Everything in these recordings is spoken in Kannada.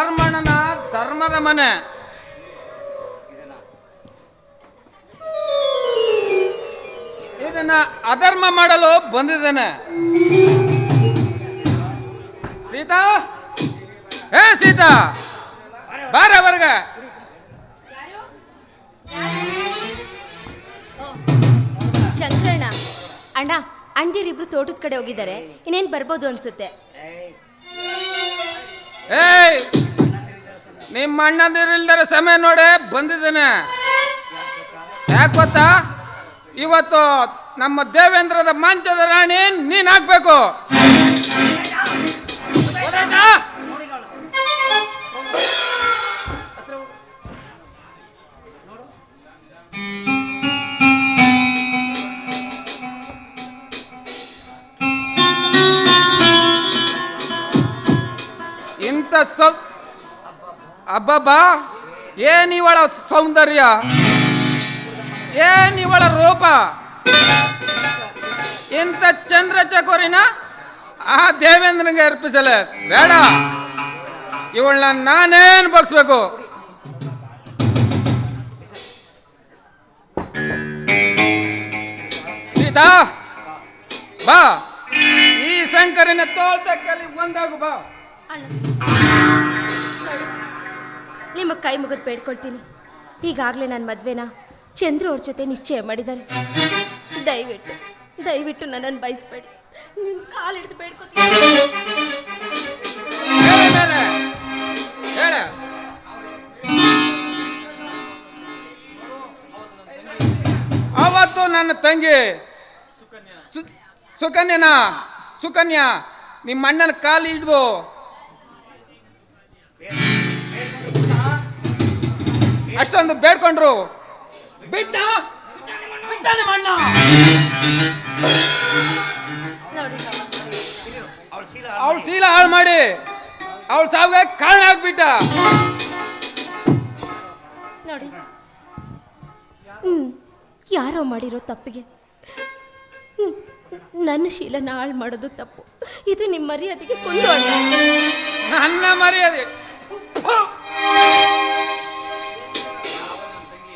ಧರ್ಮಣ್ಣನ ಧರ್ಮದ ಮನೆ. ಇದನ್ನ ಅಧರ್ಮ ಮಾಡಲು ಬಂದಿದ್ದೇನೆ. ಸೀತಾ? ಏ ಸೀತಾ! ಬಾರ ವರ್ಗ ಶಂಕರಣ್ಣ, ಅಣ್ಣ ಅಣ್ದಿರಿಬ್ರು ತೋಟದ ಕಡೆ ಹೋಗಿದ್ದಾರೆ. ಇನ್ನೇನ್ ಬರ್ಬೋದು ಅನ್ಸುತ್ತೆ? ಏಯ್! ನಿಮ್ಮ ಅಣ್ಣಂದಿರಿಲ್ದಾರ ಸಮಯ ನೋಡಿ ಬಂದಿದ್ದೇನೆ. ಯಾಕೆ ಗೊತ್ತಾ? ಇವತ್ತು ನಮ್ಮ ದೇವೇಂದ್ರದ ಮಂಚದ ರಾಣಿ ನೀನ್ ಹಾಕ್ಬೇಕು ಸೌ ಅಬ್ಬಬ್ಬಾ, ಏನ್ ಇವಳ ಸೌಂದರ್ಯ? ಏನ್ ಇವಳ ರೂಪ? ಇಂಥ ಚಂದ್ರ ಚಕೋರಿನ ಆ ದೇವೇಂದ್ರನಿಗೆ ಅರ್ಪಿಸಲೆ. ಬೇಡ. ಇವಳನ್ನ ನಾನೇನ್ ಬಗ್ಸ್ಬೇಕು? ಸೀತಾ, ಬಾ. ಈ ಶಂಕರನ ತೋಳ್ತಕ್ಕಲ್ಲಿ ಒಂದಾಗು, ಬಾ. ಅಣ್ಣ ನಿಮ್ಮ ಕೈ ಮುಗಿದು ಬೇಡ್ಕೊಳ್ತೀನಿ. ಈಗಾಗಲೇ ನನ್ನ ಮದುವೆನ ಚಂದ್ರು ಅವ್ರ ಜೊತೆ ನಿಶ್ಚಯ ಮಾಡಿದ್ದಾರೆ. ದಯವಿಟ್ಟು ದಯವಿಟ್ಟು ನನ್ನನ್ನು ಬಯಸ್ಬೇಡಿ ನಿಮ್ಮ ಕಾಲು ಹಿಡಿದು ಬೇಡ್ಕೊತೀನಿ. ಅವತ್ತು ನನ್ನ ತಂಗಿ ಸುಕನ್ಯನ, ಸುಕನ್ಯಾ ನಿಮ್ಮ ಅಣ್ಣನ ಕಾಲು ಹಿಡ್ದು ಅಷ್ಟೊಂದು ಬೇಡ್ಕೊಂಡ್ರು. ಬಿಟ್ಟ? ಅವಳ ಶೀಲ ಹಾಳು ಮಾಡಿ ಅವಳ ಸಾವಿಗೆ ಕಾರಣ ಆಗ್ಬಿಟ್ಟ. ನೋಡಿ. ಹ್ಮ್ ಯಾರೋ ಮಾಡಿರೋ ತಪ್ಪಿಗೆ. ನನ್ನ ಶೀಲನ ಹಾಳು ಮಾಡೋದು ತಪ್ಪು. ಇದು ನಿಮ್ಮ ಮರ್ಯಾದೆಗೆ ಕುಂದು ಅಣ್ಣ ನನ್ನ ಮರ್ಯಾದೆ!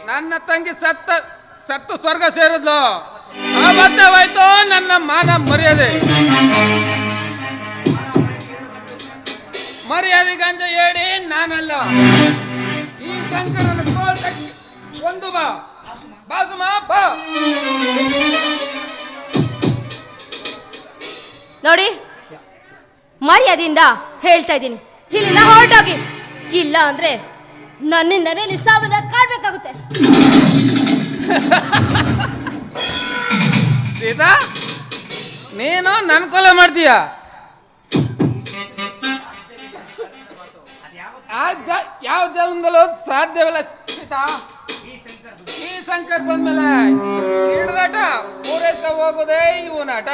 ನನ್ನ ತಂಗಿ ಸತ್ತ, ಸತ್ತು ಸ್ವರ್ಗ ಸೇರಿದ್ಲು. ಹೋಯ್ತು, ನನ್ನ ಮಾನ ಮರ್ಯಾದೆ. ಮರ್ಯಾದೆ ಗಂಜ ಹೇಳಿ ನಾನಲ್ಲ. ಈ ಶಂಕರನ ತೋಳ್ ಒಂದು ಬಾ. ಬಾಸುಮ, ಬಾ. ನೋಡಿ ಮರ್ಯಾದಿಂದ ಹೇಳ್ತಾ ಇದ್ದೀನಿ. ಇಲ್ಲಿಂದ ಹೊರಟೋಗಿ. ಇಲ್ಲ ಅಂದ್ರೆ ನನ್ನಿಂದನೇ ಇಲ್ಲಿ ಕಾಡ್ಬೇಕಾಗುತ್ತೆ ಸೀತಾ ನೀನು ನನ್ ಕೊಲೆ ಮಾಡ್ತೀಯ? ಆ ಜ- ಯಾವ ಜನ್ಮದಲ್ಲೂ ಸಾಧ್ಯವಿಲ್ಲ ಸೀತಾ. ಈ ಶಂಕರ್ ಬಂದ್ಮೇಲೆ ಹಿಡ್ದಾಟ ಪೂರೈಸ್ಕ ಹೋಗೋದೇ ಇವನಾಟ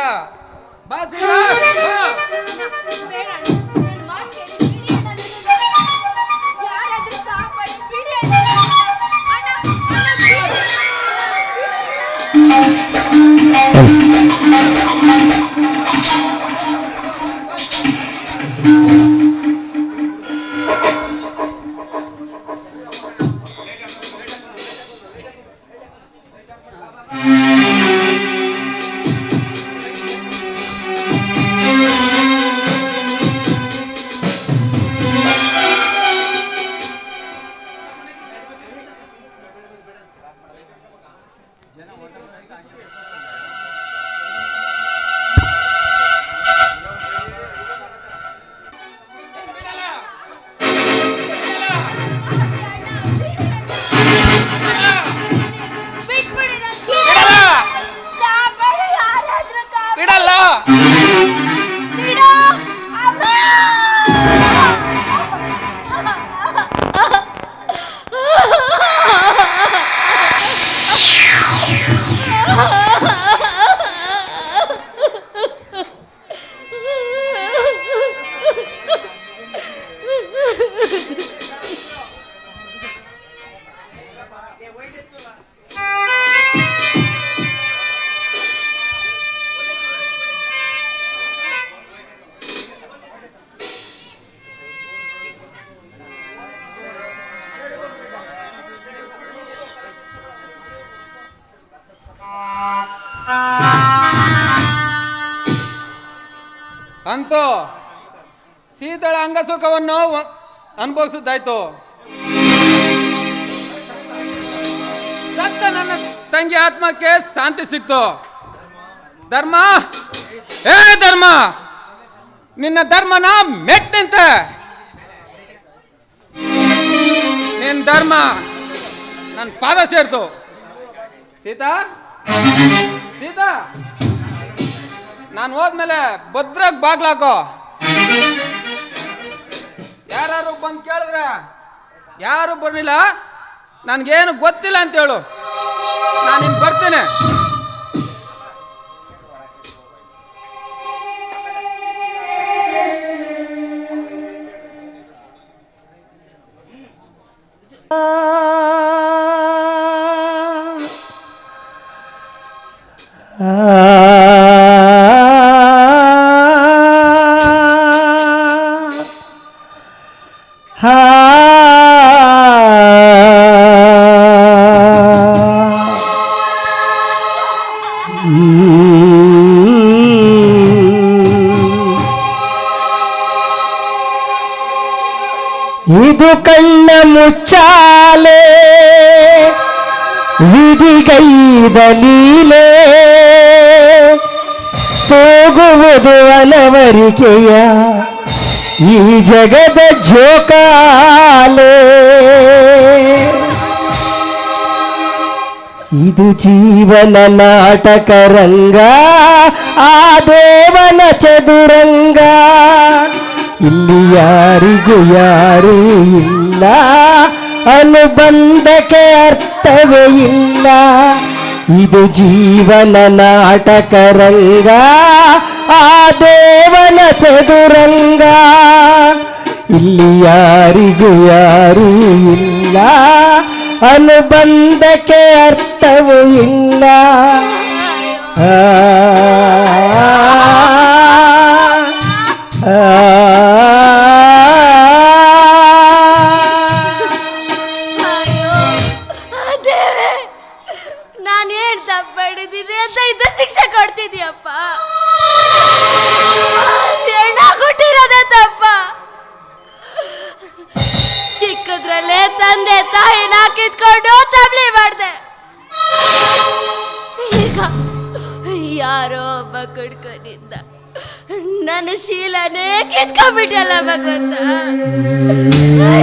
ಬಾ ಸೀತಾ ಬಾ. ಅಂತೂ ಸೀತಳ ಅಂಗಸುಖವನ್ನು ಅನುಭವಿಸುತ್ತಾಯ್ತು ಸತ್ತ ನನ್ನ ತಂಗಿ ಆತ್ಮಕ್ಕೆ ಶಾಂತಿ ಸಿಕ್ತು. ಧರ್ಮ? ಏ ಧರ್ಮ! ನಿನ್ನ ಧರ್ಮನ ಮೆಟ್ಟಂತೆ. ನಿನ್ನ ಧರ್ಮ ನನ್ನ ಪಾದ ಸೇರ್ತು. ಸೀತಾ? ಸೀತಾ, ನಾನು ಹೋದ್ಮೇಲೆ ಭದ್ರಾಗ್ ಬಾಗ್ಲಾಕೋ. ಯಾರು ಬಂದು ಕೇಳಿದ್ರೆ, ಯಾರು ಬರಲಿಲ್ಲ. ನನಗೇನು ಗೊತ್ತಿಲ್ಲ ಅಂತ ಹೇಳು. ನಾನು ಇನ್ನು ಬರ್ತೇನೆ. ಇದು ಕಣ್ಣ ಮುಚ್ಚಾಲೆ ವಿಧಿಗೈದ ಲೀಲೆ ತೋಗುವುದು ಅನವರಿಕೆಯ ಈ ಜಗದ ಜೋಕಾಲೆ ಇದು ಜೀವನ ನಾಟಕ ರಂಗ ಆ ದೇವನ ಚದುರಂಗ ಇಲ್ಲಿ ಯಾರಿಗೂ ಯಾರೂ ಇಲ್ಲ. ಅನುಬಂಧಕ್ಕೆ ಅರ್ಥವೇ ಇಲ್ಲ. ಇದು ಜೀವನ ನಾಟಕ ರಂಗ, ಆ ದೇವನ ಚದುರಂಗ. ಇಲ್ಲಿ ಯಾರಿಗೂ ಯಾರೂ ಇಲ್ಲ. ಅನುಬಂಧಕ್ಕೆ ಅರ್ಥವೂ ಇಲ್ಲ. ಕಿತ್ಕೊಂಡ್ಬಿಟ್ಟಲ್ಲ ಭಗವಂತ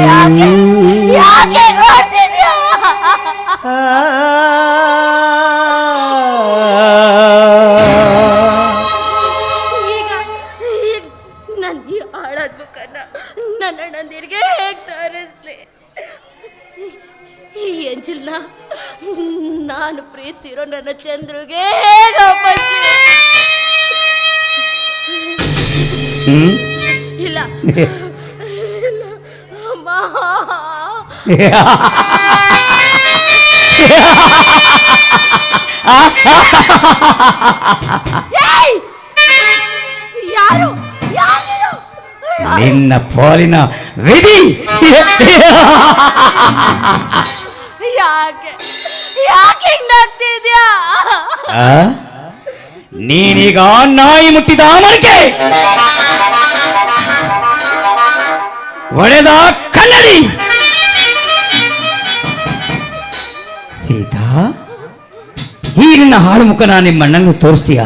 ಯಾಕೆ? ಯಾಕೆ ಮಾಡ್ತಿದ್ಯಾ? ಈಗ ಈಗ ನನ್ನ ಈ ಹಾಳಾದ ಮುಖನ ನನ್ನ ಅಣ್ಣಂದಿರಿಗೆ ಹೇಗೆ ತೋರಿಸ್ಲಿ? ಈ ಎಂಜಲ್ನ ನಾನು ಪ್ರೀತಿಸಿರೋ ನನ್ನ ಚಂದ್ರುಗೆ ಯಾರು? ನಿನ್ನ ಪಾಲಿನ ವಿಧಿ! ಯಾಕೆ? ಯಾಕೆ ಹಿಂಗಾಗ್ತಿದ್ಯಾ? ನೀನೀಗ ನಾಯಿ ಮುಟ್ಟಿದ ಮರಕೆ ಒಡೆದ ಕನ್ನಡಿ! ನಿನ್ನ ಹಾಳು ಮುಖನ ನಿಮ್ಮ ಅಣ್ಣಂಗೆ ತೋರಿಸ್ತೀಯಾ?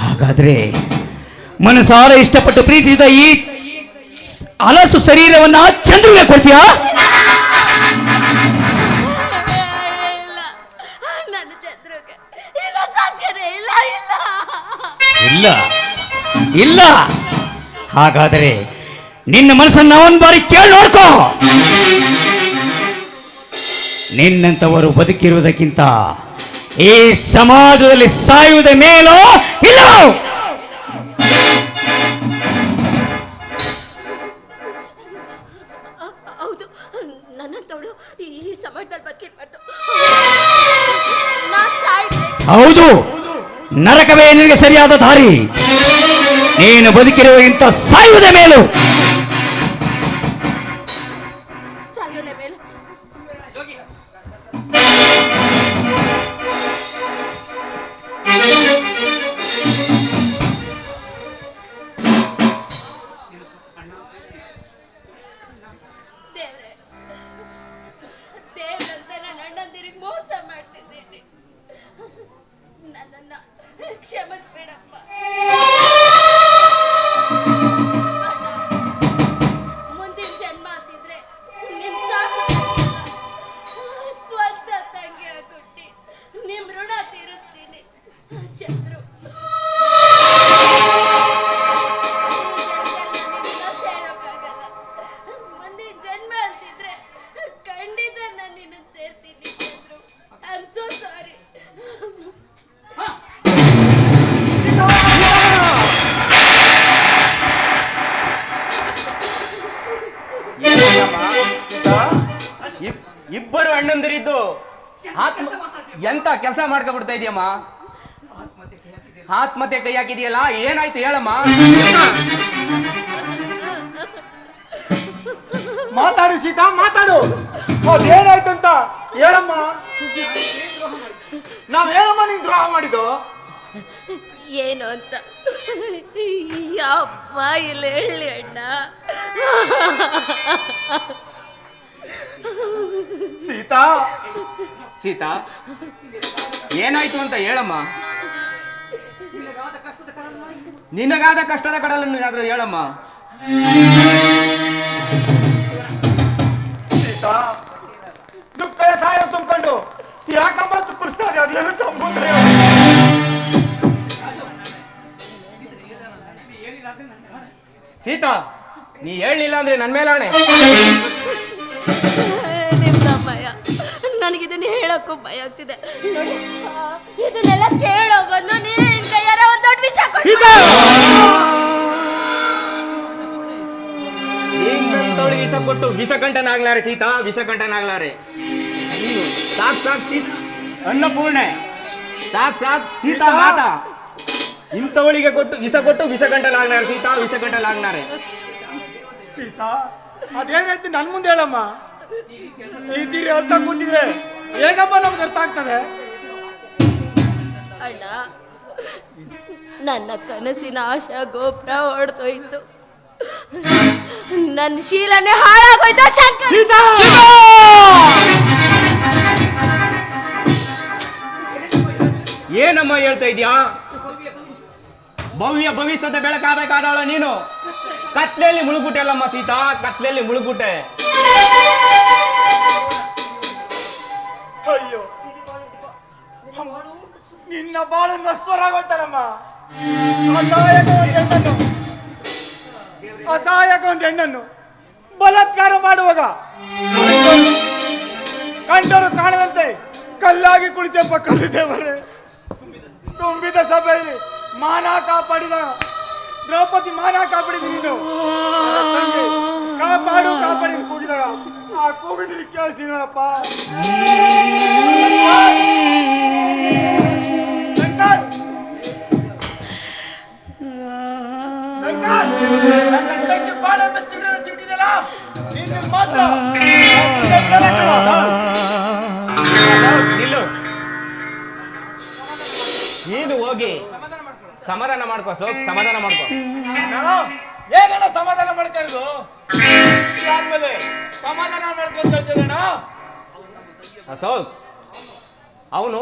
ಹಾಗಾದ್ರೆ ಮನಸಾರ ಇಷ್ಟಪಟ್ಟು ಪ್ರೀತಿಸಿದ ಈ ಹಲಸು ಶರೀರವನ್ನ ಚಂದ್ರಗೆ ಕೊಡ್ತೀಯಾ? ಇಲ್ಲ ಇಲ್ಲ. ಹಾಗಾದರೆ ನಿನ್ನ ಮನಸ್ಸನ್ನ ಒಂದ್ ಬಾರಿ ಕೇಳಿ ನೋಡ್ಕೋ. ನಿನ್ನಂತವರು ಬದುಕಿರುವುದಕ್ಕಿಂತ ಈ ಸಮಾಜದಲ್ಲಿ ಸಾಯುವುದ ಮೇಲೋ ಇಲ್ಲ? ಹೌದು ನನ್ನಂತವಳು ಈ ಸಮಯದಲ್ಲಿ ಬದುಕಿರ್ಬಾರ್ದು. ನಾನ್ ಸಾಯ್ಬೇಕು ಹೌದು ನರಕವೇ ನಿನಗೆ ಸರಿಯಾದ ದಾರಿ. ನೀನು ಬದುಕಿರುವ ಇಂಥ ಸಾಯುವುದ ಮೇಲೆ. ಇಬ್ಬರು ಅಣ್ಣಂದಿರಿದ್ದು ಆತ್ಮ ಎಂತ ಕೆಲಸ ಮಾಡ್ಕೊಬಿಡ್ತಾ ಇದೆಯಮ್ಮ? ಆತ್ಮಹತ್ಯೆ ಕೈ ಹಾಕಿದೆಯಲ್ಲ ಏನಾಯ್ತು ಹೇಳಮ್ಮ? ಮಾತಾಡು ಸೀತಾ ಮಾತಾಡು. ಅದೇನಾಯ್ತು ಅಂತ ಹೇಳಮ್ಮ. ನಾವೇನಮ್ಮ ನೀನ್ ದ್ರೋಹ ಮಾಡಿದ್ದು? ಏನು ಅಂತ? ಯಪ್ಪ ಇಲ್ಲ ಹೇಳಿ ಅಣ್ಣ. ಸೀತಾ? ಸೀತಾ ಏನಾಯ್ತು ಅಂತ ಹೇಳಮ್ಮ. ನಿನಗಾದ ಕಷ್ಟದ ಕಡಲನ್ನು ಏನಾದ್ರೂ ಹೇಳಮ್ಮ. ಸೀತಾ ದುಃಖದ ಸಹಾಯ ತುಂಬಿಕೊಂಡು ಯಾಕಮ್ಮ ತುಕ್ಕಡಿಸ್ತಾ ಇದೆ ಅದೇನು ತಮ್ಮಂದ್ರೆ ಸೀತಾ ನೀ ಹೇಳಿಲ್ಲ ಅಂದ್ರೆ ನನ್ ಮೇಲೆ ಆಣೆ ನನಗೆ ನನಗಿದನ್ನ ಹೇಳಕ್ಕೂ ಭಯ ಆಗ್ತಿದೆ. ನೋಡಿ ಆ, ಇದನ್ನೆಲ್ಲ ಕೇಳೋ ಬದಲು ನೀನೇ ನಿನ್ ಕೈಯಾರ ಒಂದ್ ದೊಡ್ಡ ವಿಷಯ ನಿನ್ನಂತವಳಿಗೆ ವಿಷ ಕೊಟ್ಟು ವಿಷಕಂಠನಾಗ್ಲಾರೆ ಸೀತಾ ವಿಷಕಂಠನಾಗ್ಲಾರೆ. ನೀನು ಸಾಕ್ ಸಾಕ್ ಸೀತಾ ಅನ್ನಪೂರ್ಣೆ. ಸಾಕ್ ಸಾಕ್ ಸೀತಾ ಮಾತಾ. ಇಂಥವಳಿಗೆ ಕೊಟ್ಟು ವಿಷ ಕೊಟ್ಟು ವಿಷಕಂಠನಾಗ್ಲಾರೆ ಸೀತಾ ವಿಷಕಂಠನಾಗ್ಲಾರೆ. ಸೀತಾ ಅದೇನಾಯ್ತು ನನ್ ಮುಂದೆ ಹೇಳಮ್ಮ? ಈ ತೀರಿ ಹೇಳ್ತಾ ಕೂತಿದ್ರೆ ಹೇಗಮ್ಮ ನಮ್ಗೆ ಅರ್ಥ ಆಗ್ತದೆ? ಅಣ್ಣ ನನ್ನ ಕನಸಿನ ಆಶಾ ಗೋಪುರ ಹೊಡೆದೋಯ್ತು ನನ್ನ ಶೀಲನೆ ಹಾಳಾಗೋಯ್ತು ಶಂಕರ್? ಏನಮ್ಮ ಹೇಳ್ತಾ ಇದೀಯಾ? ಭವ್ಯ ಭವಿಷ್ಯದ ಬೆಳಕಾಗಬೇಕಾದವಳ ನೀನು. ಕತ್ಲೆಯಲ್ಲಿ ಮುಳುಗುಟ್ಟೆ ಅಲ್ಲಮ್ಮ ಸೀತಾ ಕತ್ಲೆಯಲ್ಲಿ ಮುಳುಗುಟ್ಟೆ. ಅಯ್ಯೋ. ನಿನ್ನ ಬಾಳು ನಶ್ವರಾಗೋಯ್ತಾರಮ್ಮ ಅಸಹಾಯಕ ಒಂದು ಹೆಣ್ಣನ್ನು. ಅಸಹಾಯಕ ಒಂದು ಹೆಣ್ಣನ್ನು ಬಲಾತ್ಕಾರ ಮಾಡುವಾಗ ಕಂಡರು ಕಾಣದಂತೆ ಕಲ್ಲಾಗಿ ಕುಳಿತಪ್ಪ ಕಲ್ಲು ದೇವರೇ ತುಂಬಿದ ಸಭೆಯಲ್ಲಿ ಮಾನ ಕಾಪಾಡಿದ ದ್ರೌಪದಿ ಮಾನ ಕಾಪಾಡಿದ ನೀನು. ಕಾಪಾಡು, ಕಾಪಾಡಿ ಅಂತ ಕೂಗಿದಾಗ ಆ ಕೂಗಿದ್ರೆ ಕೇಳಿಸ್ತೀನಪ್ಪ ಶಂಕರ್! ಶಂಕರ್! ನನ್ನ ತಂಗಿ ಬಾಳೆ ಚಿಟ್ಟಿದಲ್ಲ ನಿನ್ನ ಮಾತ್ರ. ನಿಲ್ಲು. ನೀನು ಹೋಗಿ ಸಮಾಧಾನ ಮಾಡ್ಕೋ ಸೋಕ್ ಸಮಾಧಾನ ಮಾಡ್ಕೋ. ಹೇಗಣ್ಣ ಸಮಾಧಾನ ಮಾಡ್ಕೊಂಡು? ಆದ್ಮೇಲೆ ಸಮಾಧಾನ ಮಾಡ್ಕೊಂತ ಹೇಳ್ತಿದ್ದಣ್ಣ ಅಸೌಲ್, ಅವನು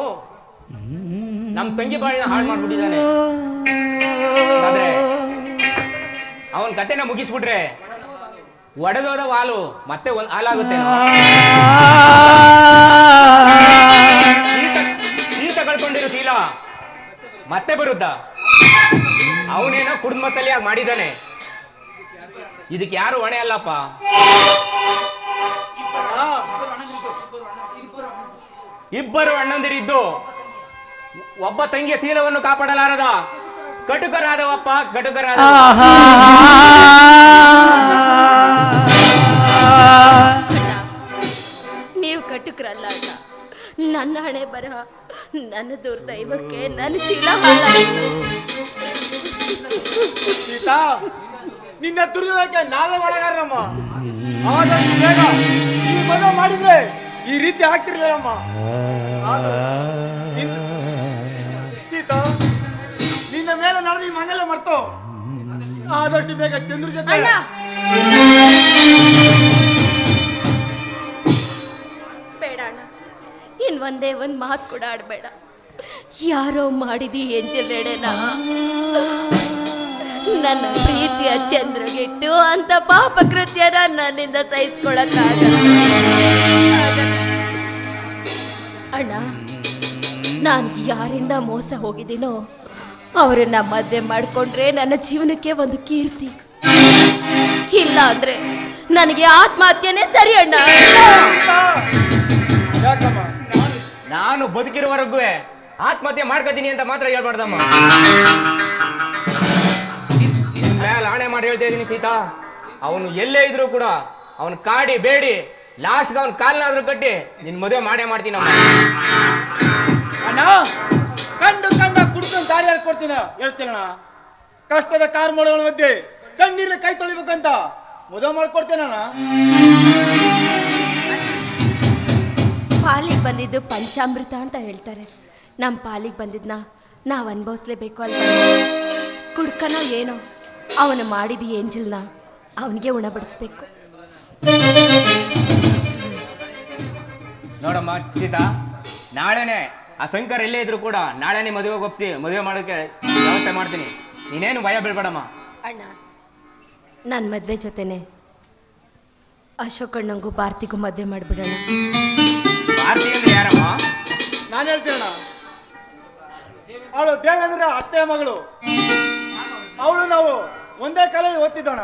ನಮ್ಮ ತಂಗಿ ಬಾಳಿನ ಹಾಳು ಮಾಡ್ಬಿಟ್ಟಿದ್ದಾನೆ. ಆದ್ರೆ ಅವನ್ ಕತೆನ ಮುಗಿಸ್ಬಿಟ್ರೆ ಒಡೆದೋದ ಹಾಲು, ಮತ್ತೆ ಒಂದು ಹಾಲಾಗುತ್ತೆ ಶೀತ ಕಳ್ಕೊಂಡಿರೋ ಶೀಲ ಮತ್ತೆ ಬರುತ್ತ? ಅವನೇನೋ ಕುಡುಂಬದಲ್ಲಿ ಆಗಿ ಮಾಡಿದ್ದಾನೆ. ಇದಕ್ಕೆ ಯಾರು ಹೊಣೆ ಅಲ್ಲಪ್ಪ? ಇಬ್ಬರು ಅಣ್ಣಂದಿರಿದ್ದು. ಒಬ್ಬ ತಂಗಿಯ ಶೀಲವನ್ನು ಕಾಪಾಡಲಾರದ ಕಟುಕರಾದವಪ್ಪ ಕಟುಕರಾದ ಅಣ್ಣ ನೀವು ಕಟುಕರಲ್ಲ ಅಣ್ಣ. ನನ್ನ ಹಣೆ ಬರಹ ನನ್ನ ದುರ್ದೈವಕ್ಕೆ ನನ್ನ ಶೀಲ ಹಾಳಾಯಿತು. ನಿನ್ನ ದುರ್ಯೋಗಕ್ಕೆ ನಾವೇ ಒಳಗಾರಮ್ಮ ಆದಷ್ಟು ಬೇಗ ಈ ಮದುವೆ ಮಾಡಿದ್ರೆ ಈ ರೀತಿ ಆಗ್ತಿರ್ಲಿಲ್ಲಮ್ಮ. ಸೀತಾ, ನಿನ್ನ ಮೇಲೆ ನಡೆದ ಈ ಮಂಗಲ ಮರ್ತು. ಆದಷ್ಟು ಬೇಗ ಚಂದ್ರ ಜೊತೆ ಬೇಡ ಅಣ್ಣ. ಇನ್ ಒಂದೇ ಒಂದ್ ಮಾತು ಕೂಡ ಆಡ್ಬೇಡ. ಯಾರೋ ಮಾಡಿದಿ ಎಂಜಲೆಡೆನ ನನ್ನ ಪ್ರೀತಿಯ ಚಂದ್ರಗಿಟ್ಟು ಅಂತ ಪಾಪ ಕೃತ್ಯನ ನನ್ನಿಂದ ಸಹಿಸ್ಕೊಳಕ್ಕಾಗಲ್ಲ. ಆಗಲ್ಲ. ಅಣ್ಣ ನಾನು ಯಾರಿಂದ ಮೋಸ ಹೋಗಿದ್ದೀನೋ ಅವರನ್ನ ಮದುವೆ ಮಾಡಿಕೊಂಡ್ರೆ ನನ್ನ ಜೀವನಕ್ಕೆ ಒಂದು ಕೀರ್ತಿ. ಇಲ್ಲ ಅಂದ್ರೆ ನನಗೆ ಆತ್ಮಹತ್ಯೆನೇ ಸರಿ ಅಣ್ಣ! ಯಾಕಮ್ಮ? ನಾನು ಬದುಕಿರುವವರೆಗೂ ಆತ್ಮಹತ್ಯೆ ಮಾಡ್ಕೋತೀನಿ ಅಂತ ಮಾತ್ರ ಹೇಳ್ಬಾರ್ದಮ್ಮ. ಆಣೆ ಮಾಡಿ ಹೇಳ್ತಾ ಇದ್ದೀನಿ ಸೀತಾ. ಅವನು ಎಲ್ಲೇ ಇದ್ರು ಕೂಡ ಅವನು ಕಾಡಿ ಬೇಡಿ ಲಾಸ್ಟ್ಗೆ ಅವನ ಕಾಲ್ನಾದ್ರೂ ಕಟ್ಟಿ ನಿನ್ ಮದುವೆ ಮಾಡೇ ಮಾಡ್ತೀನಿ ಅಣ್ಣ ಕಂಡು ಕಂಡ ಕುಡ್ಕೊಂಡು ದಾರಿ ಹೇಳ್ಕೊಡ್ತೀನಿ ಹೇಳ್ತೀನಣ್ಣ ಕಷ್ಟದ ಕಾರ್ ಮಾಡೋಗಳ ಮಧ್ಯೆ ಕಣ್ಣೀರಲ್ಲಿ ಕೈ ತೊಳಿಬೇಕಂತ ಮದುವೆ ಮಾಡ್ಕೊಡ್ತೇನಣ್ಣ ಪಾಲಿಗೆ ಬಂದಿದ್ದು ಪಂಚಾಮೃತ ಅಂತ ಹೇಳ್ತಾರೆ. ನಮ್ಮ ಪಾಲಿಗೆ ಬಂದಿದ್ನ ನಾವು ಅನುಭವಿಸ್ಲೇಬೇಕು ಅಲ್ವಾ? ಕುಡ್ಕನೋ ಏನೋ? ಅವನು ಮಾಡಿದ ಏಂಜಿಲ್ನ ಅವನಿಗೆ ಉಣಬಡಿಸ್ಬೇಕು ನೋಡಮ್ಮ ಸೀತಾ ನಾಳೆನೆ ಆ ಶಂಕರ್ ಎಲ್ಲೇ ಇದ್ರು ಕೂಡ ನಾಳೆನೆ ಮದುವೆಗೆ ಒಪ್ಸಿ ಮದುವೆ ಮಾಡೋಕೆ ವ್ಯವಸ್ಥೆ ಮಾಡ್ತೀನಿ. ನೀನೇನು ಭಯ ಬೀಳ್ಬೇಡಮ್ಮ. ಅಣ್ಣ ನನ್ನ ಮದುವೆ ಜೊತೆನೆ ಅಶೋಕ್ ಅಣ್ಣಂಗೂ ಭಾರತಿಗೂ ಮದುವೆ ಮಾಡಿಬಿಡೋಣ. ಭಾರತಿ ಅಂದ್ರೆ ಯಾರಮ್ಮ? ನಾನು ಹೇಳ್ತೀನಣ್ಣ. ಅವಳು ದೇವೇಂದ್ರ ಅತ್ತೆ ಮಗಳು. ಅವಳು ನಾವು. ಒಂದೇ ಕಾಲೇಜ್ ಓದ್ತಿದ್ದೋಣ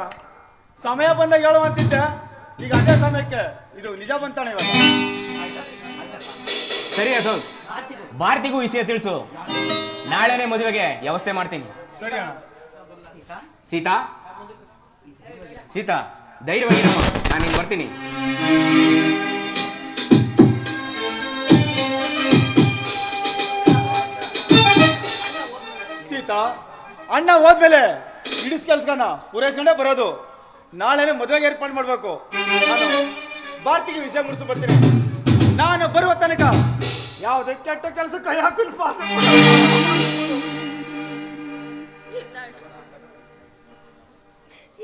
ಸಮಯ ಬಂದಾಗ ಹೇಳುವಂತಿದ್ದೆ ಈಗ ಅದೇ ಸಮಯಕ್ಕೆ ಇದು ನಿಜ ಬಂತಾನೆ ಇವಾಗ. ಸರಿ ಅಶೋಕ್ ಭಾರತಿಗೂ ವಿಷಯ ತಿಳಿಸು. ನಾಳೆನೆ ಮದುವೆಗೆ ವ್ಯವಸ್ಥೆ ಮಾಡ್ತೀನಿ. ಸರಿ ಸೀತಾ? ಸೀತಾ ಧೈರ್ಯವಾಗಿ ನಾನು ನಿನ್ ಬರ್ತೀನಿ. ಸೀತಾ ಅಣ್ಣ ಹೋದ್ಮೇಲೆ ಇಡಿಸ್ ಕೆಲ್ಸಗನ? ಪೂರೈಸ್ಕೊಂಡೇ ಬರೋದು. ನಾಳೆನೇ ಮದುವೆಗೆ ಏರ್ಪಾಡು ಮಾಡಬೇಕು. ನಾನು ಭಾರತಿಗೆ ವಿಷಯ ಮುಗಿಸಿ ಬರ್ತೀನಿ ನಾನು ಬರುವ ತನಕ ಯಾವುದೇ ಕೆಟ್ಟ ಕೆಲಸ ಕೈ ಹಾಕಿಲ್ಲ ಪಾಸ್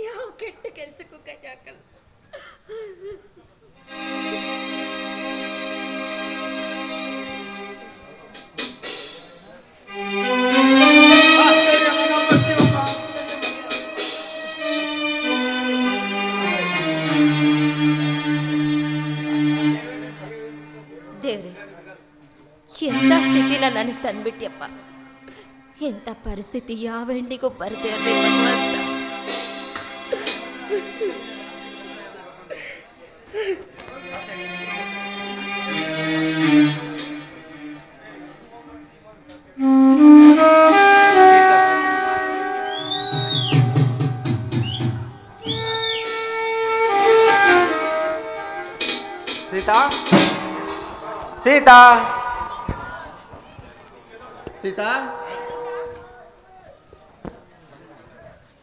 ಯಾವ ಕೆಟ್ಟ ಕೆಲಸಕ್ಕೂ ಕೈ ಹಾಕಲ್ಲ. ನನಗೆ ತಂದ್ಬಿಟ್ಟಿಯಪ್ಪ ಎಂಥ ಪರಿಸ್ಥಿತಿ ಯಾವ ಹೆಣ್ಣಿಗೂ ಬರದೇ ಅಂತ ಸೀತಾ? ಸೀತಾ? ಸೀತಾ?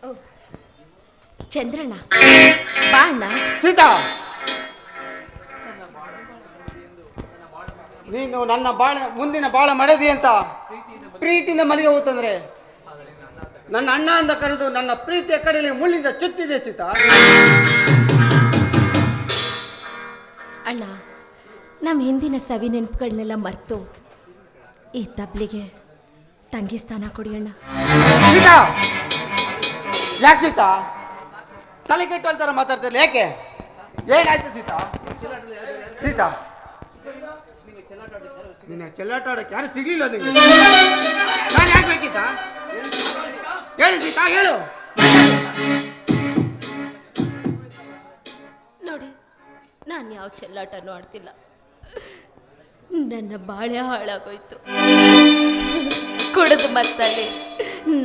ಓ ಚಂದ್ರಣ್ಣ. ಬಾ ಅಣ್ಣ ಸೀತಾ! ನೀನು ನನ್ನ ಬಾಳ ಮುಂದಿನ ಬಾಳ ಮಡದಿ ಅಂತ ಪ್ರೀತಿಯಿಂದ ಮನೆಗೆ ಹೋಗ್ತಂದ್ರೆ ನನ್ನ ಅಣ್ಣ ಅಂತ ಕರೆದು ನನ್ನ ಪ್ರೀತಿಯ ಕಡೆಯಲ್ಲಿ ಮುಳ್ಳಿಂದ ಚುತ್ತಿದೆ ಸೀತಾ. ಅಣ್ಣ ನಮ್ಮ ಹಿಂದಿನ ಸವಿ ನೆನಪುಗಳನ್ನೆಲ್ಲ ಮರೆತು ಈ ತಬ್ಲಿಗೆ ತಂಗಿ ಸ್ಥಾನ ಕೊಡಿ ಅಣ್ಣ. ಸೀತಾ ಯಾಕೆ ಸೀತಾ ತಲೆ ಕೆಟ್ಟು ಹೇಳ್ತಾರ ಮಾತಾಡ್ತಿರ್ಲಿ ಯಾಕೆ? ಏನಾಯ್ತು ಸೀತಾ ಸೀತಾ ನಿನ್ನ ಚೆಲ್ಲಾಟ ಆಡಕ್ಕೆ ಯಾರು ಸಿಗ್ಲಿಲ್ಲ ನಿಮಗೆ ನಾನು ಯಾಕೆ ಬೇಕಿತ್ತ? ಹೇಳು ಸೀತಾ ಹೇಳು. ನೋಡಿ ನಾನು ಯಾವ ಚೆಲ್ಲಾಟನೂ ಆಡ್ತಿಲ್ಲ. ನನ್ನ ಬಾಳೆ ಹಾಳಾಗೋಯ್ತು. ಕುಡಿದು ಮತ್ತಲ್ಲಿ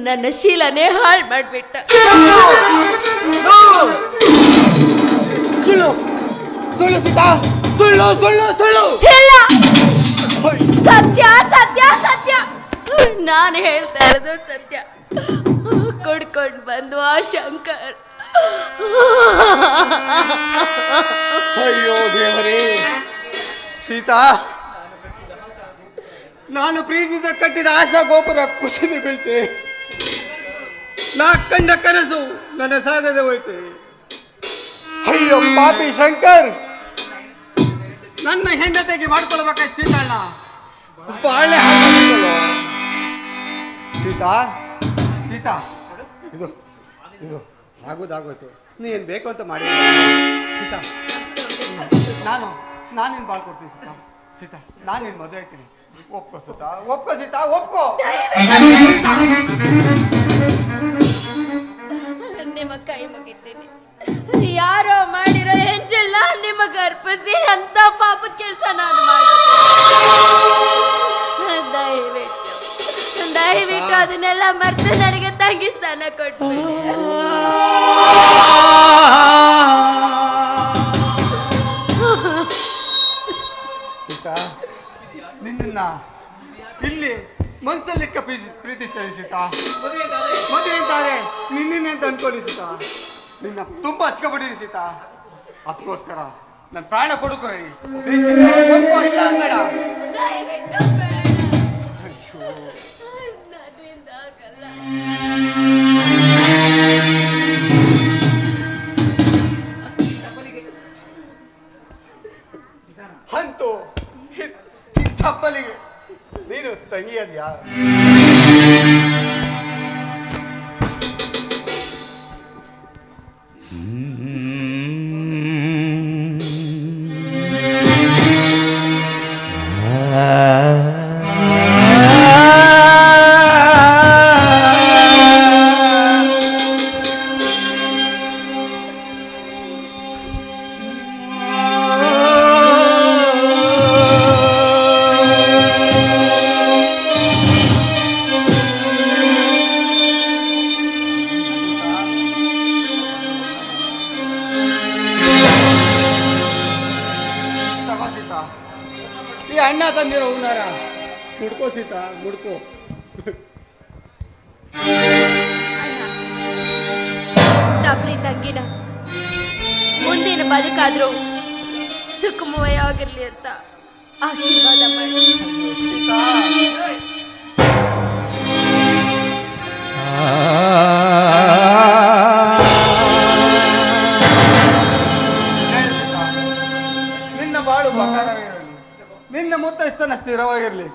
ನನ್ನ ಶೀಲನೇ ಹಾಳು ಮಾಡಿಬಿಟ್ಟ. ಸುಳ್ಳು ಸುಳ್ಳು ಸೀತಾ ಸುಳ್ಳು ಸುಳ್ಳು ಸುಳ್ಳು. ಇಲ್ಲ. ಸತ್ಯ ಸತ್ಯ ಸತ್ಯ. ನಾನು ಹೇಳ್ತಾ ಇರೋದು ಸತ್ಯ. ಕುಡ್ಕೊಂಡು ಬಂದು ಆ ಶಂಕರ್. ಅಯ್ಯೋ ದೇವರೇ ಸೀತಾ. ನಾನು ಪ್ರೀತಿಯಿಂದ ಕಟ್ಟಿದ ಆಶಾ ಗೋಪುರ ಕುಸಿದು ಬೀಳ್ತೆ. ನಾ ಕಂಡ ಕನಸು ನನ್ನ ಸಾಗದೆ ಹೋಯ್ತೆ. ಅಯ್ಯೋ ಪಾಪಿ ಶಂಕರ್. ನನ್ನ ಹೆಂಡತಿಗೆ ಮಾಡ್ಕೊಳ್ಬೇಕಾಯ್ತು ಸೀತಾಳ? ಬಾಳೆ. ಸೀತಾ? ಸೀತಾ? ಇದು ಇದು ಆಗೋದಾಗೋಯ್ತು. ನೀನು ಬೇಕು ಅಂತ ಮಾಡಿ. ಸೀತಾ ನಾನು ನಾನೇನು ಬಾಳ್ಕೊಡ್ತೀನಿ ಸೀತಾ? ಸೀತಾ ನಿನ್ನ ಮದುವೆ ಆಯ್ತೀನಿ ಒಪ್ಕೋ ಸೀತಾ ಒಪ್ಕೋ! ಸೀತಾ ಒಪ್ಕೋ ನಿಮ್ಮ ಕೈ ಮುಗಿತೀನಿ. ಯಾರೋ ಮಾಡಿರೋ ಹೆಂಜೆಲ್ಲ ನಿಮಗೆ ಅರ್ಪಿಸಿ ಅಂತ ಪಾಪದ ಕೆಲಸ ನಾನು ಮಾಡಿದೆ ದಯವಿಟ್ಟು ದಯವಿಟ್ಟು ಅದನ್ನೆಲ್ಲ ಮರ್ತು ನನಗೆ ತಂಗಿ ಸ್ಥಾನ ಕೊಟ್ಬಿಡಿ. ಇಲ್ಲಿ ಮನಸ್ಸಲ್ಲಿ ಪ್ರೀತಿ ಪ್ರೀತಿಸ್ತೇನೆ ಸೀತಾ ಮದುವೆ ಅಂತಾರೆ ನಿನ್ನೆ ಅಂತ ಅನ್ಕೊಳ್ಳಿ ಸೀತಾ ನಿನ್ನ ತುಂಬಾ ಹಚ್ಕೊಬಿಟ್ಟಿದ್ದೀನಿ ಸೀತಾ. ಅದಕ್ಕೋಸ್ಕರ ನನ್ನ ಪ್ರಾಣ ಕೊಡುಕೊರಿ. Thank you. ಇಲ್ಲ ಬೇಡ. ಅಣ್ಣ ತಂದಿರೋ ಹೂನಾರ. ಮುಡ್ಕೋ ಸೀತಾ ಮುಡ್ಕೋ. ತಬ್ಲಿ ತಂಗಿನ. ಮುಂದಿನ ಬದುಕಾದ್ರೂ ಸುಖಮಯವಾಗಿರ್ಲಿ ಅಂತ ಆಶೀರ್ವಾದ ಮಾಡಿ. ಸೀತಾ ನಿನ್ನ ಸ್ಥಿರವಾಗಿರ್ಲಿ ಸ್ಥಿರವಾಗಿರಲಿ